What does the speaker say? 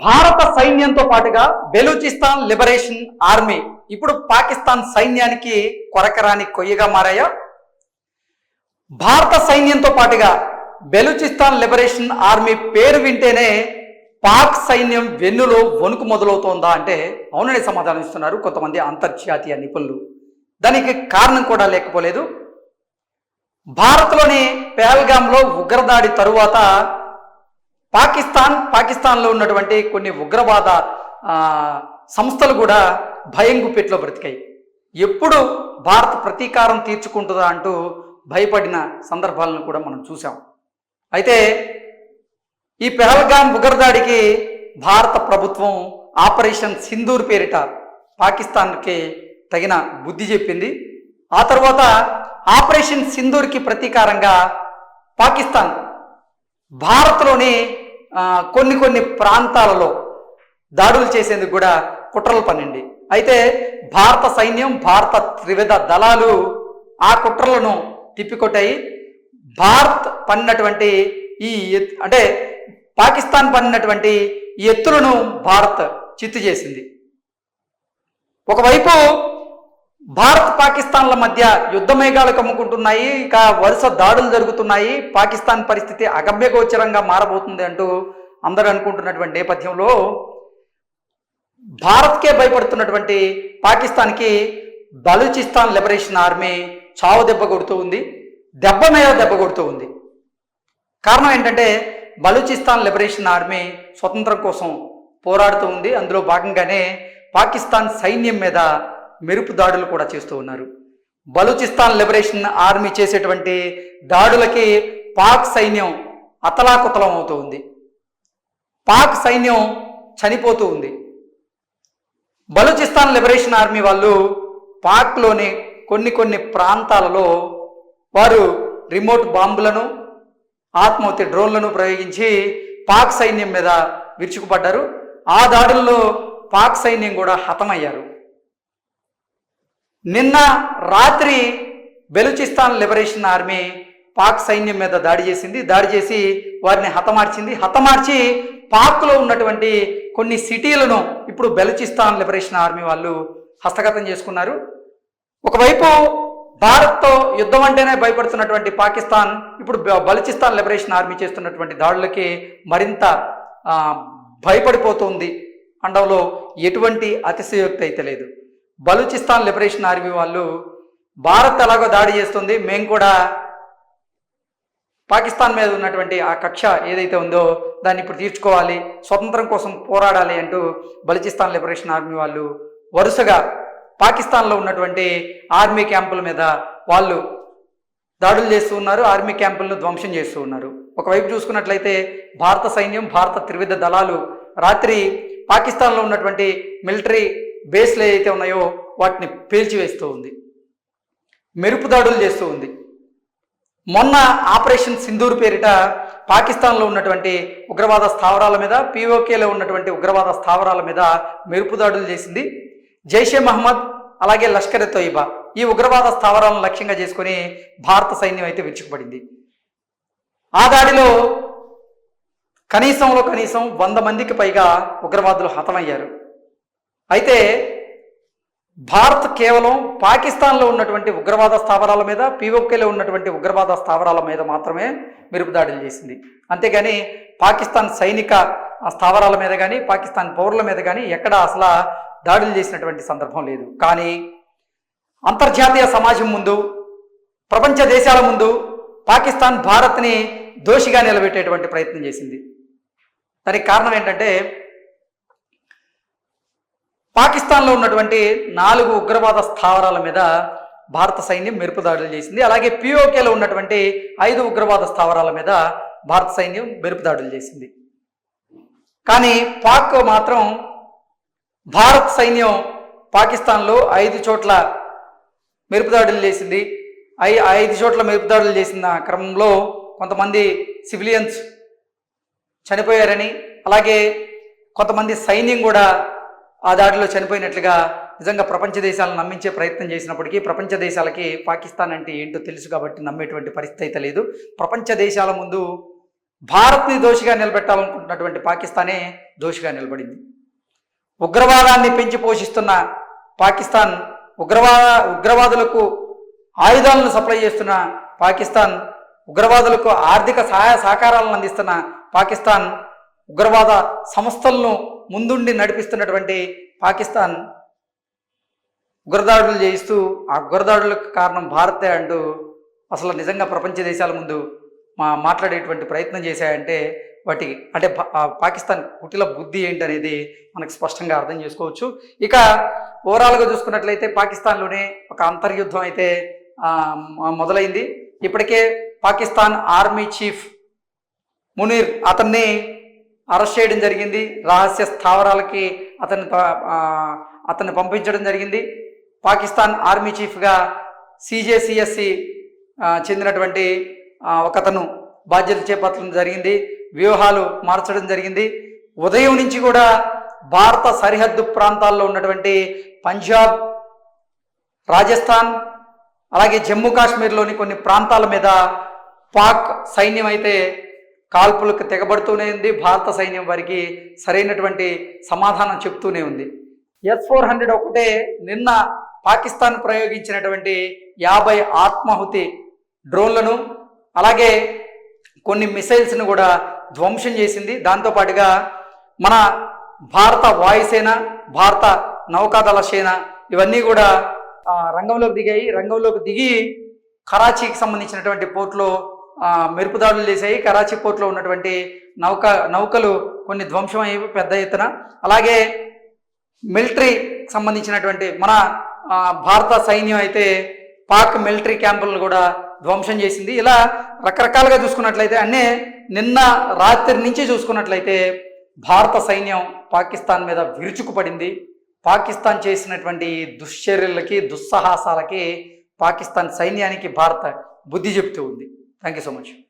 భారత సైన్యంతో పాటుగా బెలూచిస్తాన్ లిబరేషన్ ఆర్మీ ఇప్పుడు పాకిస్తాన్ సైన్యానికి కొరకరాని కొయ్యగా మారాయా? భారత సైన్యంతో పాటుగా బెలూచిస్తాన్ లిబరేషన్ ఆర్మీ పేరు వింటేనే పాక్ సైన్యం వెన్నులో వణుకు మొదలవుతోందా అంటే అవునని సమాధానం ఇస్తున్నారు కొంతమంది అంతర్జాతీయ నిపుణులు. దానికి కారణం కూడా లేకపోలేదు. భారత్లోని పెహల్గాంలో ఉగ్రదాడి తరువాత పాకిస్తాన్ పాకిస్తాన్లో ఉన్నటువంటి కొన్ని ఉగ్రవాద సంస్థలు కూడా భయం గుప్పెట్లో బ్రతికాయి. ఎప్పుడు భారత్ ప్రతీకారం తీర్చుకుంటుందా అంటూ భయపడిన సందర్భాలను కూడా మనం చూసాం అయితే ఈ పెహల్గాం ఉగ్రదాడికి భారత ప్రభుత్వం ఆపరేషన్ సింధూర్ పేరిట పాకిస్తాన్కి తగిన బుద్ధి చెప్పింది. ఆ తర్వాత ఆపరేషన్ సింధూర్కి ప్రతీకారంగా పాకిస్తాన్ భారత్లోని కొన్ని కొన్ని ప్రాంతాలలో దాడులు చేసేందుకు కూడా కుట్రలు పన్నింది. అయితే భారత సైన్యం భారత త్రివిధ దళాలు ఆ కుట్రలను తిప్పికొట్టాయి. భారత్ పన్నినటువంటి ఈ అంటే పాకిస్తాన్ పన్నినటువంటి ఎత్తులను భారత్ చిత్తు చేసింది. ఒకవైపు భారత్ పాకిస్తాన్ల మధ్య యుద్ధ మేఘాలు కమ్ముకుంటున్నాయి ఇక వరుస దాడులు జరుగుతున్నాయి పాకిస్తాన్ పరిస్థితి అగమ్యగోచరంగా మారబోతుంది అంటూ అందరూ అనుకుంటున్నటువంటి నేపథ్యంలో భారత్కే భయపడుతున్నటువంటి పాకిస్తాన్కి బలూచిస్తాన్ లిబరేషన్ ఆర్మీ చావు దెబ్బ కొడుతూ ఉంది దెబ్బ మీద దెబ్బ కొడుతూ ఉంది. కారణం ఏంటంటే బలూచిస్తాన్ లిబరేషన్ ఆర్మీ స్వతంత్రం కోసం పోరాడుతూ ఉంది అందులో భాగంగానే పాకిస్తాన్ సైన్యం మీద మెరుపు దాడులు కూడా చేస్తూ ఉన్నారు. బలూచిస్తాన్ లిబరేషన్ ఆర్మీ చేసేటువంటి దాడులకి పాక్ సైన్యం అతలాకుతలం అవుతూ ఉంది. పాక్ సైన్యం చనిపోతూ ఉంది. బలూచిస్తాన్ లిబరేషన్ ఆర్మీ వాళ్ళు పాక్లోని కొన్ని కొన్ని ప్రాంతాలలో వారు రిమోట్ బాంబులను ఆత్మహత్య డ్రోన్లను ప్రయోగించి పాక్ సైన్యం మీద విరుచుకుపడ్డారు. ఆ దాడుల్లో పాక్ సైన్యం కూడా హతమయ్యారు. నిన్న రాత్రి బెలూచిస్తాన్ లిబరేషన్ ఆర్మీ పాక్ సైన్యం మీద దాడి చేసింది. దాడి చేసి వారిని హతమార్చింది. హతమార్చి పాక్లో ఉన్నటువంటి కొన్ని సిటీలను ఇప్పుడు బెలూచిస్తాన్ లిబరేషన్ ఆర్మీ వాళ్ళు హస్తగతం చేసుకున్నారు. ఒకవైపు భారత్తో యుద్ధం అంటేనే భయపడుతున్నటువంటి పాకిస్తాన్ ఇప్పుడు బ- బలూచిస్తాన్ లిబరేషన్ ఆర్మీ చేస్తున్నటువంటి దాడులకి మరింత భయపడిపోతుంది. అండంలో ఎటువంటి అతిశయోక్తి అయితే లేదు. బలూచిస్తాన్ లిబరేషన్ ఆర్మీ వాళ్ళు భారత్ ఎలాగో దాడి చేస్తుంది మేము కూడా పాకిస్తాన్ మీద ఉన్నటువంటి ఆ కక్ష ఏదైతే ఉందో దాన్ని ఇప్పుడు తీర్చుకోవాలి స్వతంత్రం కోసం పోరాడాలి అంటూ బలూచిస్తాన్ లిబరేషన్ ఆర్మీ వాళ్ళు వరుసగా పాకిస్తాన్లో ఉన్నటువంటి ఆర్మీ క్యాంపుల మీద వాళ్ళు దాడులు చేస్తూ ఉన్నారు ఆర్మీ క్యాంపులను ధ్వంసం చేస్తూ ఉన్నారు. ఒకవైపు చూసుకున్నట్లయితే భారత సైన్యం భారత త్రివిధ దళాలు రాత్రి పాకిస్తాన్లో ఉన్నటువంటి మిలిటరీ బేస్లు ఏవైతే ఉన్నాయో వాటిని పేల్చివేస్తూ ఉంది. మెరుపు దాడులు చేస్తూ ఉంది. మొన్న ఆపరేషన్ సింధూర్ పేరిట పాకిస్తాన్లో ఉన్నటువంటి ఉగ్రవాద స్థావరాల మీద పీఓకేలో ఉన్నటువంటి ఉగ్రవాద స్థావరాల మీద మెరుపు దాడులు చేసింది జైషే మహమ్మద్ అలాగే లష్కర్ ఎ తోయిబా. ఈ ఉగ్రవాద స్థావరాలను లక్ష్యంగా చేసుకుని భారత సైన్యం అయితే విరుచుకుపడింది. ఆ దాడిలో కనీసంలో కనీసం వంద మందికి పైగా ఉగ్రవాదులు హతమయ్యారు. అయితే భారత్ కేవలం పాకిస్తాన్లో ఉన్నటువంటి ఉగ్రవాద స్థావరాల మీద పీఓకేలో ఉన్నటువంటి ఉగ్రవాద స్థావరాల మీద మాత్రమే మెరుపు దాడులు చేసింది. అంతేగాని పాకిస్తాన్ సైనిక స్థావరాల మీద కానీ పాకిస్తాన్ పౌరుల మీద కానీ ఎక్కడ అసలు దాడులు చేసినటువంటి సందర్భం లేదు. కానీ అంతర్జాతీయ సమాజం ముందు ప్రపంచ దేశాల ముందు పాకిస్తాన్ భారత్ని దోషిగా నిలబెట్టేటువంటి ప్రయత్నం చేసింది. దానికి కారణం ఏంటంటే పాకిస్తాన్లో ఉన్నటువంటి నాలుగు ఉగ్రవాద స్థావరాల మీద భారత సైన్యం మెరుపు దాడులు చేసింది. అలాగే పిఓకేలో ఉన్నటువంటి ఐదు ఉగ్రవాద స్థావరాల మీద భారత సైన్యం మెరుపు దాడులు చేసింది. కానీ పాక్ మాత్రం భారత సైన్యం పాకిస్తాన్లో ఐదు చోట్ల మెరుపు దాడులు చేసింది. ఐ ఐదు చోట్ల మెరుపు దాడులు చేసిన క్రమంలో కొంతమంది సివిలియన్స్ చనిపోయారని అలాగే కొంతమంది సైన్యం కూడా ఆ దాడిలో చనిపోయినట్లుగా నిజంగా ప్రపంచ దేశాలను నమ్మించే ప్రయత్నం చేసినప్పటికీ ప్రపంచ దేశాలకి పాకిస్తాన్ అంటే ఏంటో తెలుసు కాబట్టి నమ్మేటువంటి పరిస్థితి అయితే లేదు. ప్రపంచ దేశాల ముందు భారత్ని దోషిగా నిలబెట్టాలనుకుంటున్నటువంటి పాకిస్తానే దోషిగా నిలబడింది. ఉగ్రవాదాన్ని పెంచి పోషిస్తున్న పాకిస్తాన్ ఉగ్రవాద ఉగ్రవాదులకు ఆయుధాలను సప్లై చేస్తున్న పాకిస్తాన్ ఉగ్రవాదులకు ఆర్థిక సహాయ సహకారాలను అందిస్తున్న పాకిస్తాన్ ఉగ్రవాద సంస్థలను ముందుండి నడిపిస్తున్నటువంటి పాకిస్తాన్ ఉగ్రదాడులు చేయిస్తూ ఆ ఉగ్రదాడులకు కారణం భారతే అంటూ అసలు నిజంగా ప్రపంచ దేశాల ముందు మా మాట్లాడేటువంటి ప్రయత్నం చేశాయంటే వాటి అంటే పాకిస్తాన్ కుటిల బుద్ధి ఏంటనేది మనకు స్పష్టంగా అర్థం చేసుకోవచ్చు. ఇక ఓవరాల్గా చూసుకున్నట్లయితే పాకిస్తాన్లోనే ఒక అంతర్యుద్ధం అయితే మొదలైంది. ఇప్పటికే పాకిస్తాన్ ఆర్మీ చీఫ్ మునీర్ అతన్ని అరెస్ట్ చేయడం జరిగింది. రహస్య స్థావరాలకి అతన్ని అతన్ని పంపించడం జరిగింది. పాకిస్తాన్ ఆర్మీ చీఫ్గా సిజేసిఎస్సి చెందినటువంటి ఒకతను బాధ్యతలు చేపట్టడం జరిగింది. వ్యూహాలు మార్చడం జరిగింది. ఉదయం నుంచి కూడా భారత సరిహద్దు ప్రాంతాల్లో ఉన్నటువంటి పంజాబ్ రాజస్థాన్ అలాగే జమ్మూ కాశ్మీర్లోని కొన్ని ప్రాంతాల మీద పాక్ సైన్యం అయితే కాల్పులకు తెగబడుతూనే ఉంది. భారత సైన్యం వారికి సరైనటువంటి సమాధానం చెప్తూనే ఉంది. ఎస్ ఫోర్ హండ్రెడ్ ఒకటే నిన్న పాకిస్తాన్ ప్రయోగించినటువంటి యాభై ఆత్మాహుతి డ్రోన్లను అలాగే కొన్ని మిసైల్స్ను కూడా ధ్వంసం చేసింది. దాంతోపాటుగా మన భారత వాయుసేన భారత నౌకాదళ సేన ఇవన్నీ కూడా రంగంలోకి దిగాయి. రంగంలోకి దిగి కరాచీకి సంబంధించినటువంటి పోర్టులో మెరుపుదాడులు మెరుపు దాడులు చేశాయి. కరాచీ పోర్ట్లో ఉన్నటువంటి నౌక నౌకలు కొన్ని ధ్వంసం అయ్యేవి పెద్ద ఎత్తున. అలాగే మిలిటరీ సంబంధించినటువంటి మన భారత సైన్యం అయితే పాక్ మిలిటరీ క్యాంపులను కూడా ధ్వంసం చేసింది. ఇలా రకరకాలుగా చూసుకున్నట్లయితే అన్నీ నిన్న రాత్రి నుంచి చూసుకున్నట్లయితే భారత సైన్యం పాకిస్తాన్ మీద విరుచుకుపడింది. పాకిస్తాన్ చేసినటువంటి దుశ్చర్యలకి దుస్సాహసాలకి పాకిస్తాన్ సైన్యానికి భారత బుద్ధి చెప్తూ ఉంది. Thank you so much.